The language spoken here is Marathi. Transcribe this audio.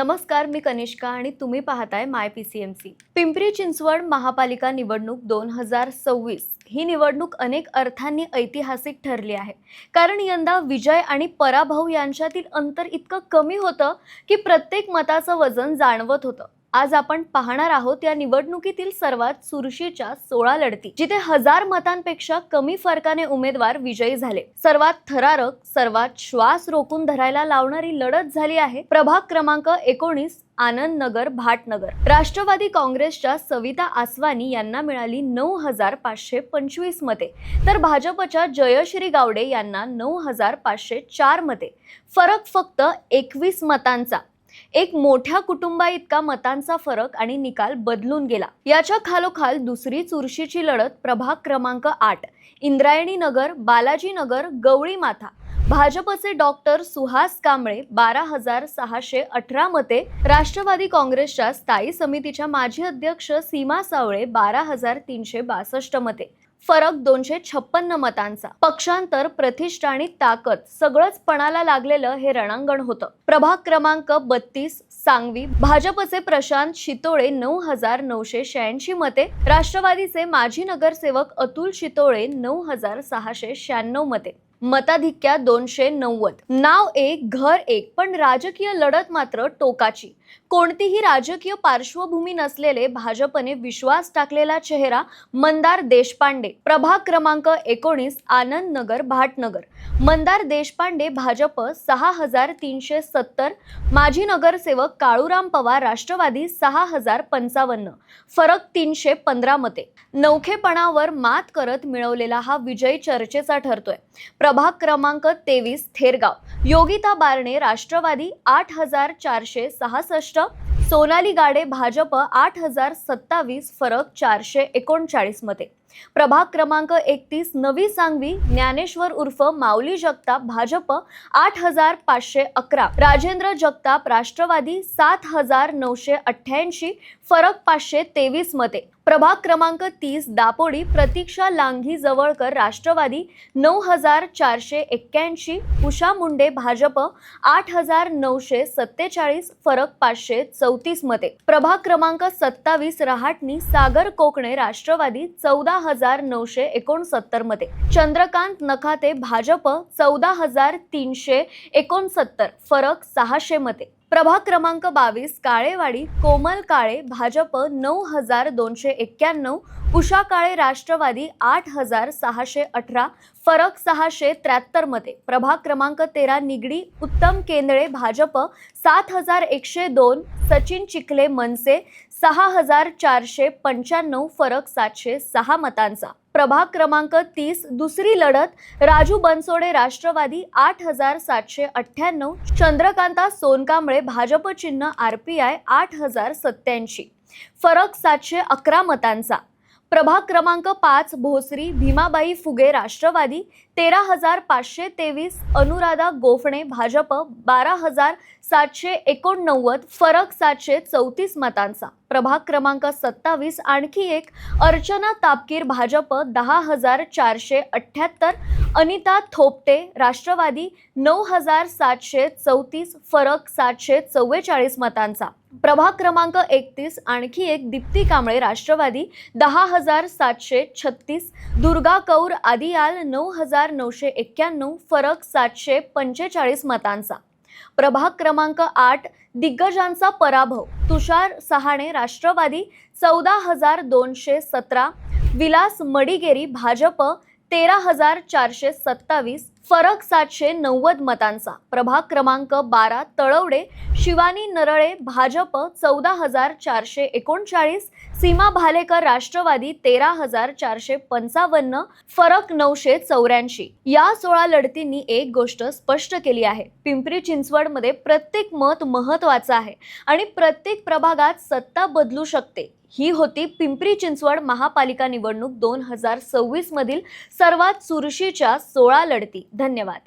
नमस्कार मी कनिष्का आणि तुम्ही पाहताय my P C M C. Pimpri Chinchwad महापालिका निवडणूक दोन हजार सव्वीस ही निवडणूक अनेक अर्थांनी ऐतिहासिक ठरली आहे. कारण यंदा विजय आणि पराभव यांच्यातील अंतर इतकं कमी होतं की प्रत्येक मताचं वजन जाणवत होतं. आज आपण पाहणार आहोत या निवडणुकीतील सर्वात चुरशीच्या सोळा लढती जिथे हजार मतांपेक्षा कमी फरकाने उमेदवार विजयी झाले. सर्वात थरारक सर्वात श्वास रोखून धरायला लावणारी लढत झाली आहे प्रभाग क्रमांक एकोणीस आनंद नगर भाटनगर राष्ट्रवादी काँग्रेसच्या सविता आसवानी यांना मिळाली नऊ हजार पाचशे पंचवीस मते तर भाजपच्या जयश्री गावडे यांना नऊ हजार पाचशे चार मते. फरक फक्त एकवीस मतांचा एक मोठ्या कुटुंबा इतका मतांचा फरक आणि निकाल बदलून गेला. याच्या खालोखाल दुसरी चुरशीची लढत प्रभाग क्रमांक आठ इंद्रायणी नगर बालाजी नगर गवळी माथा. भाजपचे डॉक्टर सुहास कांबळे बारा हजार सहाशे अठरा मते राष्ट्रवादी काँग्रेसच्या स्थायी समितीच्या माजी अध्यक्ष सीमा सावळे बारा हजार तीनशे बासष्ट मते. फरक दोनशे छप्पन्न मतांचा. पक्षांतर प्रतिष्ठा आणि ताकद सगळंच पणाला लागलेलं हे रणांगण होतं. प्रभाग क्रमांक बत्तीस सांगवी. भाजपचे प्रशांत शितोळे नऊ हजार नऊशे शहाऐंशी मते. राष्ट्रवादीचे माजी नगरसेवक अतुल शितोळे नऊ हजार सहाशे शहाण्णव मते. मताधिक्या दोनशे नव्वद. नाव एक घर एक पण राजकीय लढत मात्र टोकाची. कोणतीही राजकीय पार्श्वभूमी नसलेले भाजपने विश्वास टाकलेला चेहरा मंदार देशपांडे. प्रभाग क्रमांक एकोणीस आनंद नगर भाटनगर. मंदार देशपांडे भाजप सहा हजार तीनशे सत्तर माजी नगरसेवक काळूराम पवार राष्ट्रवादी सहा हजार पंचावन्न. फरक तीनशे पंधरा मते. नौखेपणावर मात करत मिळवलेला हा विजय चर्चेचा ठरतोय. प्रभाग क्रमांक तेवीस थेरगाव. योगिता बारणे राष्ट्रवादी आठ हजार चारशे सहासष्ट. सोनाली गाडे भाजप आठ हजार सत्तावीस फरक चारशे एकोणचाळीसमध्ये प्रभाग क्रमांक एकतीस नवी सांगवी ज्ञानेश्वर उर्फ माऊली जगताप भाजप आठ हजार पाचशे अकरा. राजेंद्र जगताप राष्ट्रवादी सात हजार नऊशे अठ्ठ्याऐंशी फरक पाचशे तेवीस मते. प्रभाग क्रमांक तीस दापोडी प्रतीक्षा लांघी जवळकर राष्ट्रवादी नऊ हजार चारशे एक्क्याऐंशी उषा मुंडे भाजप आठ हजार नऊशे सत्तेचाळीस फरक पाचशे चौतीस मते. प्रभाग क्रमांक सत्तावीस रहाटणी सागर कोकणे राष्ट्रवादी चौदा हजार नऊशे एकोणसत्तरमध्ये. चंद्रकांत नखाते भाजप चौदा हजार तीनशे एकोणसत्तर फरक सहाशे मध्ये. प्रभाग क्रमांक बावीस काळेवाडी कोमल काळे भाजप नऊ हजार दोनशे एक्क्याण्णव उषा काळे राष्ट्रवादी आठ हजार सहाशे अठरा फरक सहाशे त्र्याहत्तरमध्ये. प्रभाग क्रमांक तेरा निगडी उत्तम केंद्रे भाजप सात हजार एकशे दोन सचिन चिखले मनसे सहा हजार चारशे पंच्याण्णव फरक सातशे सहा मतांचा. प्रभाग क्रमांक तीस दुसरी लढत राजू बनसोडे राष्ट्रवादी आठ हजार सातशे अठ्ठ्याण्णव चंद्रकांता सोनकांबळे भाजप चिन्ह आर पी आय आठ हजार सत्याऐंशी फरक सातशे अकरा मतांचा. प्रभाग क्रमांक पाच भोसरी भीमाबाई फुगे राष्ट्रवादी तेरा हजार पाचशे तेवीस अनुराधा गोफणे भाजप बारा हजार सातशे एकोणनव्वद फरक सातशे चौतीस मतांचा. प्रभाग क्रमांक सत्तावीस आणखी एक अर्चना तापकीर भाजप दहा हजार चारशे अठ्ठ्याहत्तर अनिता थोपटे राष्ट्रवादी नऊ हजार सातशे चौतीस फरक सातशे चव्वेचाळीस मतांचा. प्रभाग क्रमांक एकतीस आणखी एक दीप्ती कांबळे राष्ट्रवादी दहा हजार सातशे छत्तीस दुर्गा कौर आदियाल नऊ हजार नऊशे एक्क्याण्णव फरक सातशे पंचेचाळीस मतांचा. प्रभाग क्रमांक आठ दिग्गजांचा पराभव तुषार सहाणे राष्ट्रवादी चौदा हजार दोनशे सतरा विलास मडिगेरी भाजप तेरा हजार चारशे सत्तावीस फरक सातशे नव्वद मतांचा. प्रभाग क्रमांक बारा तळवडे शिवानी नरळे भाजप चौदा हजार चारशे एकोणचाळीस सीमा भालेकर राष्ट्रवादी तेरा हजार चारशे पंचावन्न फरक नऊशे चौऱ्याऐंशी. या सोळा लढतींनी एक गोष्ट स्पष्ट केली आहे. पिंपरी चिंचवडमध्ये प्रत्येक मत महत्त्वाचं आहे आणि प्रत्येक प्रभागात सत्ता बदलू शकते. ही होती पिंपरी चिंचवड महापालिका निवडणूक दोन हजार सव्वीस मधील सर्वात चुरशीच्या सोळा लढती. धन्यवाद.